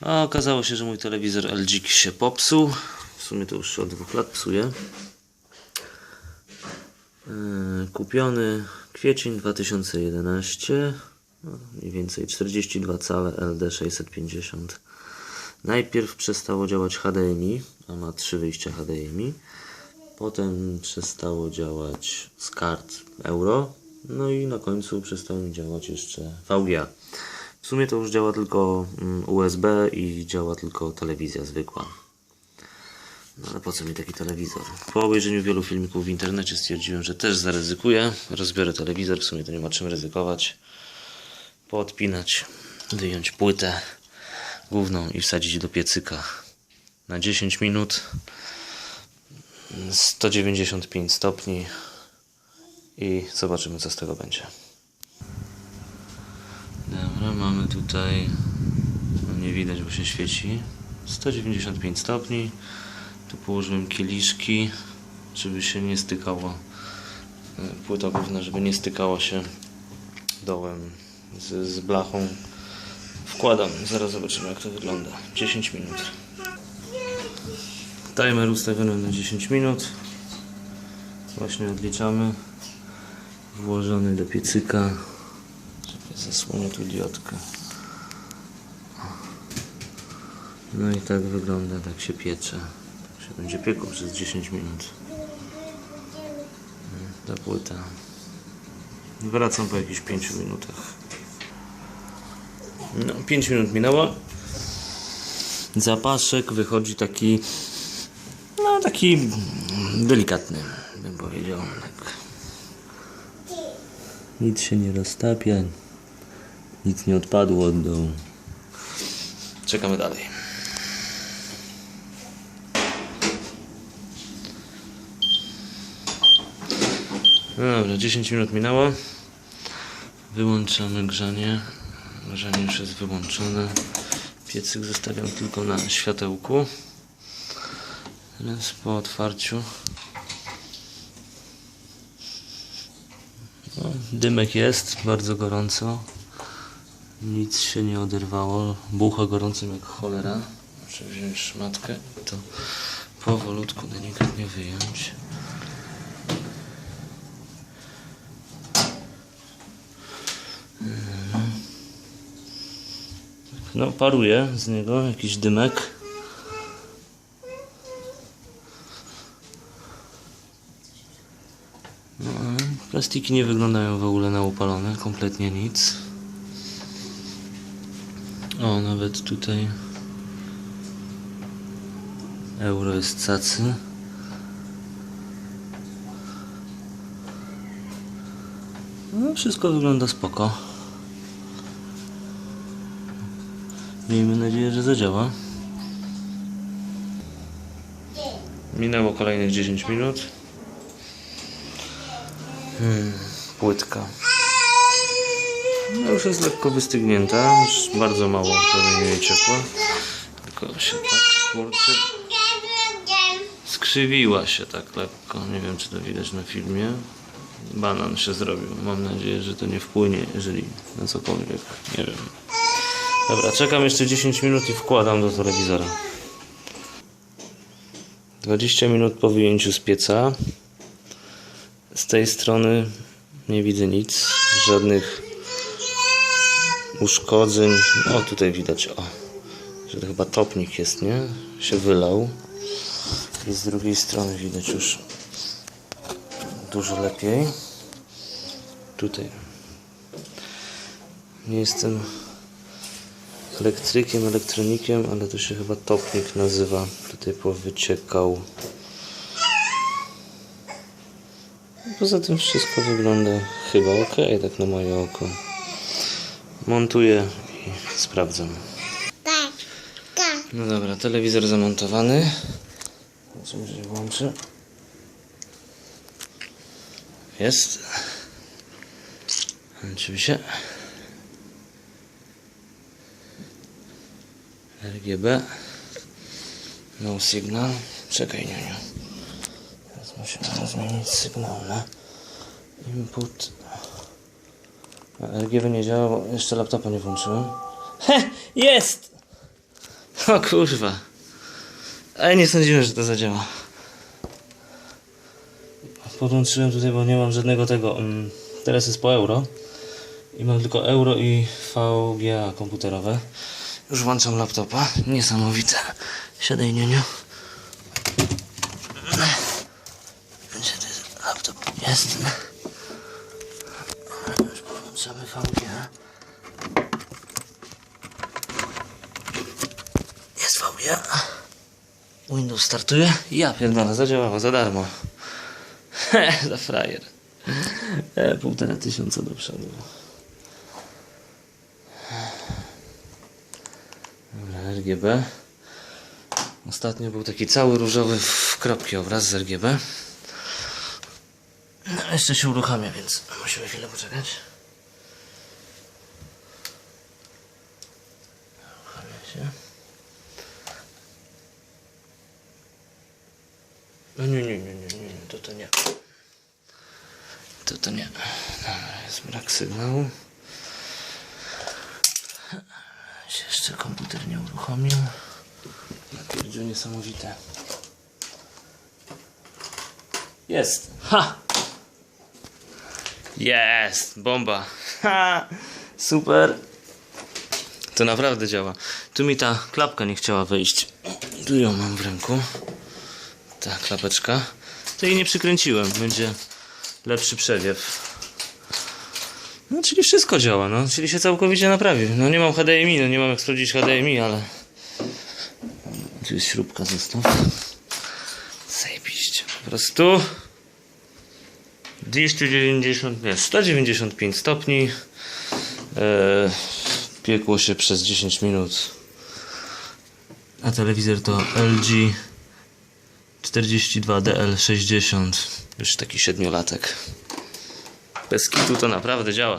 A okazało się, że mój telewizor LG się popsuł. W sumie to już od dwóch lat psuje. Yy, Kupiony kwiecień 2011. No, mniej więcej 42 cale LD 650. Najpierw przestało działać HDMI, a ma trzy wyjścia HDMI. Potem przestało działać z kart euro. No i na końcu przestało mi działać jeszcze VGA. Sumie to już działa tylko mm, USB i działa tylko telewizja zwykła. No ale po co mi taki telewizor? Po obejrzeniu wielu filmików w internecie stwierdziłem, że też zaryzykuję. Rozbiorę telewizor, w sumie to nie ma czym ryzykować. Poodpinać, wyjąć płytę główną i wsadzić do piecyka na 10 minut. 195 stopni i zobaczymy co z tego będzie. Dobra, mamy tutaj, no nie widać, bo się świeci, 195 stopni. Tu położyłem kieliszki, żeby się nie stykało, e, płyta główna, żeby nie stykała się dołem z, z blachą. Wkładam, zaraz zobaczymy jak to wygląda. 10 minut. Timer ustawiony na 10 minut. Właśnie odliczamy. Włożony do piecyka. Zasłonię tu diodkę. No i tak wygląda, tak się piecze. Tak się będzie piekło przez 10 minut. Ta płyta. Wracam po jakichś 5 minutach. No, 5 minut minęło. Zapaszek wychodzi taki, no taki delikatny, bym powiedział. Tak. Nic się nie roztapia, nic nie odpadło od dołu. Czekamy dalej. Dobra, 10 minut minęło. Wyłączamy grzanie. Grzanie już jest wyłączone. Piecyk zostawiam tylko na światełku. Teraz po otwarciu. No, dymek jest, bardzo gorąco. Nic się nie oderwało. Bucha gorącym jak cholera. Muszę wziąć szmatkę to powolutku, delikatnie wyjąć. No, paruje z niego jakiś dymek. No, plastiki nie wyglądają w ogóle na upalone, kompletnie nic. O, nawet tutaj euro jest cacy. No, wszystko wygląda spoko. Miejmy nadzieję, że zadziała. Minęło kolejnych 10 minut. Hmm, płytka. No już jest lekko wystygnięta, już bardzo mało jej ciepła. Tylko się tak kurczę. Skrzywiła się tak lekko. Nie wiem czy to widać na filmie. Banan się zrobił. Mam nadzieję, że to nie wpłynie, jeżeli na cokolwiek. Nie wiem. Dobra, czekam jeszcze 10 minut i wkładam do telewizora. 20 minut po wyjęciu z pieca. Z tej strony nie widzę nic, żadnych uszkodzeń. O, tutaj widać, o, że to chyba topnik jest, nie? Się wylał. I z drugiej strony widać już dużo lepiej. Tutaj nie jestem elektrykiem, elektronikiem, ale to się chyba topnik nazywa. Tutaj powyciekał. Poza tym wszystko wygląda chyba ok, tak na moje oko. Montuję i sprawdzam. No dobra, telewizor zamontowany. Zobaczymy, że się włączy. Jest. Oczywiście. RGB. No signal. Czekaj, Niuniu. Teraz musimy zmienić sygnał na input. RGB nie działa, bo jeszcze laptopa nie włączyłem. He! Jest! O kurwa. A ja nie sądziłem, że to zadziała. Podłączyłem tutaj, bo nie mam żadnego tego. mm, Teraz jest po euro. I mam tylko euro i VGA komputerowe. Już włączam laptopa. Niesamowite. Siadaj, niuniu. Gdzie jest laptop? Jest. Już podłączamy VGA. Jest VGA. Windows startuje. Ja pierdolę, zadziałało za darmo. za frajer. E, półtora tysiąca do przodu. RGB. Ostatnio był taki cały różowy w kropki obraz z RGB. No, jeszcze się uruchamia, więc musimy chwilę poczekać. Uruchamia się. No nie, nie, nie, nie, nie, to to nie. To to nie. Dobra, jest brak sygnału. Się jeszcze komputer nie uruchomił. Napierdziu niesamowite. Jest! Ha! Jest! Bomba! Ha! Super! To naprawdę działa. Tu mi ta klapka nie chciała wyjść. Tu ją mam w ręku. Ta klapeczka. To jej nie przykręciłem. Będzie lepszy przewiew. No, czyli wszystko działa, no. Czyli się całkowicie naprawił. No nie mam HDMI, no nie mam jak sprawdzić HDMI, ale... Tu jest śrubka zestaw. Zajebiście. Po prostu... 290, nie, 195 stopni. E, piekło się przez 10 minut. A telewizor to LG 42DL60. Już taki siedmiolatek. Bez kitu to naprawdę działa.